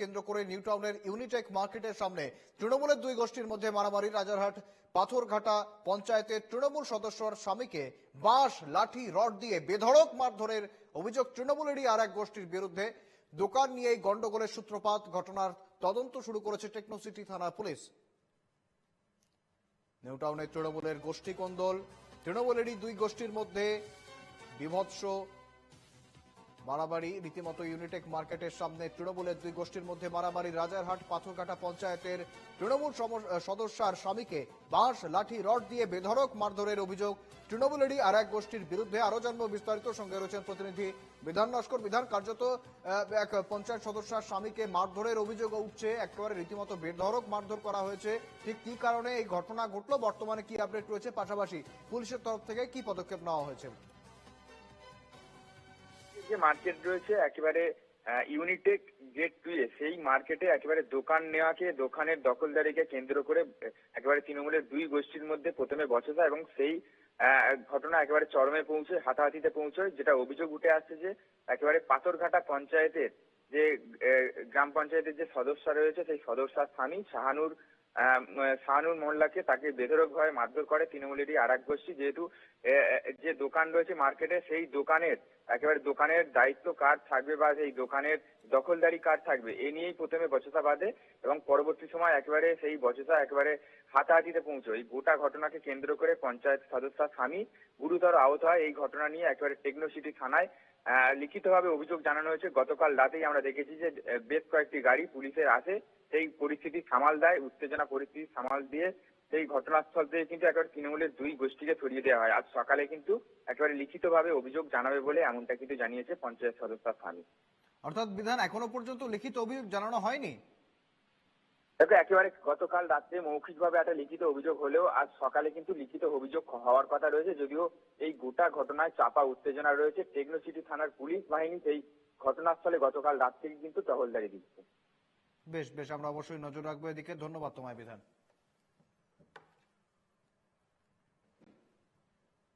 কেন্দ্র করে নিউ টাউনের ইউনিটেক মার্কেটের সামনে তৃণমূলের দুই গোষ্ঠীর মধ্যে মারামারি, রাজারহাট, পাথরঘাটা পঞ্চায়েতের তৃণমূল সদস্যর স্বামীকে বাঁশ, লাঠি, রড দিয়ে বেধড়ক মারধরের অভিযোগ তৃণমূলেরই আর এক গোষ্ঠীর বিরুদ্ধে। দোকান নিয়েই গন্ডগোলের সূত্রপাত, ঘটনার তদন্ত শুরু করেছে টেকনোসিটি থানার পুলিশ। নিউ টাউনের তৃণমূলের গোষ্ঠী কোন্দল তৃণমূলেরই দুই গোষ্ঠীর মধ্যে বিভৎস মারামারি, রীতিমতো ইউনিটেক মার্কেটের সামনে তৃণমূলের দুই গোষ্ঠীর মধ্যে মারামারি। রাজারহাট পাথরঘাটা পঞ্চায়েতের তৃণমূল সদস্যার স্বামীকে বাঁশ, লাঠি, রড দিয়ে বেধড়ক মারধরের অভিযোগ। তৃণমূলেরই আর এক গোষ্ঠীর বিরুদ্ধে আরও জন্ম বিস্তারিত সঙ্গে রয়েছেন প্রতিনিধি বিধান নস্কর। বিধান কার্যত এক পঞ্চায়েত সদস্যার স্বামীকে মারধরের অভিযোগ উঠছে। একেবারে রীতিমতো বেধড়ক মারধর করা হয়েছে। ঠিক কি কারণে এই ঘটনা ঘটলো? বর্তমানে কি আপডেট রয়েছে? পাশাপাশি পুলিশের তরফ থেকে কি পদক্ষেপ নেওয়া হয়েছে? যে মার্কেট রয়েছে, একেবারে ইউনিটেক গেট টু এ সেই মার্কেটে একেবারে দোকান নেওয়াকে, দোকানের দখলদারিকে কেন্দ্র করে, একেবারে তৃণমূলের দুই গোষ্ঠীর মধ্যে প্রথমে বচসা এবং সেই ঘটনা একেবারে চরমে পৌঁছে, হাতাহাতিতে পৌঁছয় যেটা অভিযোগ উঠে আসছে যে, একেবারে পাথরঘাটা পঞ্চায়েতের যে গ্রাম পঞ্চায়েতের যে সদস্য রয়েছে, সেই সদস্যার স্বামী শাহানুর শাহানুর মোল্লাকে তাকে বেধরকভাবে মারধর করে তৃণমূলেরই আর এক গোষ্ঠী যেহেতু যে দোকান রয়েছে মার্কেটে, সেই দোকানের, একেবারে দোকানের দায়িত্ব কার থাকবে বা সেই দোকানের দখলদারি কার থাকবে, এ নিয়েই প্রথমে বচসা বাঁধে এবং পরবর্তী সময় একেবারে সেই বচসা একেবারে হাতাহাতিতে পৌঁছে এই গোটা ঘটনাকে কেন্দ্র করে পঞ্চায়েত সদস্য স্বামী গুরুতর আহত হয়। এই ঘটনা নিয়ে একেবারে টেকনোসিটি থানায় লিখিতভাবে অভিযোগ জানানো হয়েছে। গতকাল রাতেই আমরা দেখেছি যে বেশ কয়েকটি গাড়ি পুলিশের আসে, সেই পরিস্থিতি সামাল দেয়, উত্তেজনা পরিস্থিতি সামাল দিয়ে সেই ঘটনাস্থল থেকে কিন্তু একেবারে তৃণমূলের দুই গোষ্ঠীকে সরিয়ে দেওয়া হয়। আজ সকালে কিন্তু একেবারে লিখিতভাবে অভিযোগ জানাবে বলে এমনটা কিন্তু জানিয়েছে পঞ্চায়েত সদস্য স্বামী অর্থাৎ বিধান এখনও পর্যন্ত লিখিত অভিযোগ জানানো হয়নি? দেখো, একেবারে গতকাল রাত্রে মৌখিকভাবে একটা লিখিত অভিযোগ হলেও আজ সকালে কিন্তু লিখিত অভিযোগ হওয়ার কথা রয়েছে। যদিও এই গোটা ঘটনায় চাপা উত্তেজনা রয়েছে। টেকনোসিটি থানার পুলিশ বাহিনী সেই ঘটনাস্থলে গতকাল রাত থেকে কিন্তু টহলদারি দিচ্ছে। বেশ বেশ, আমরা অবশ্যই নজর রাখব এদিকে। ধন্যবাদ তোমায় বিধান।